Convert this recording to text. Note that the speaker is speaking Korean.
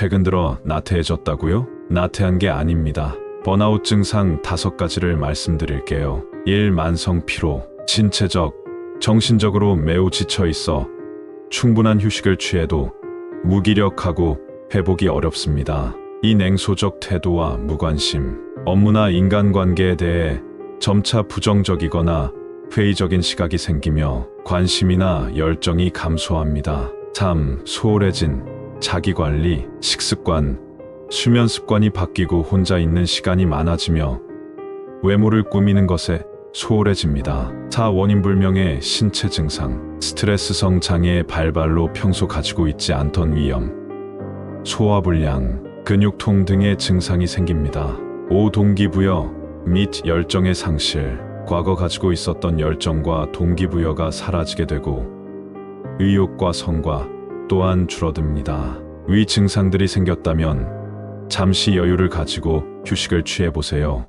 최근 들어 나태해졌다고요? 나태한 게 아닙니다. 번아웃 증상 다섯 가지를 말씀드릴게요. 1. 만성 피로. 신체적, 정신적으로 매우 지쳐 있어 충분한 휴식을 취해도 무기력하고 회복이 어렵습니다. 이 냉소적 태도와 무관심, 업무나 인간관계에 대해 점차 부정적이거나 회의적인 시각이 생기며 관심이나 열정이 감소합니다. 3. 소홀해진 자기관리, 식습관, 수면 습관이 바뀌고 혼자 있는 시간이 많아지며 외모를 꾸미는 것에 소홀해집니다. 4. 원인 불명의 신체 증상, 스트레스성 장애의 발발로 평소 가지고 있지 않던 위염, 소화불량, 근육통 등의 증상이 생깁니다. 5. 동기부여 및 열정의 상실, 과거 가지고 있었던 열정과 동기부여가 사라지게 되고 의욕과 성과 또한 줄어듭니다. 위 증상들이 생겼다면 잠시 여유를 가지고 휴식을 취해 보세요.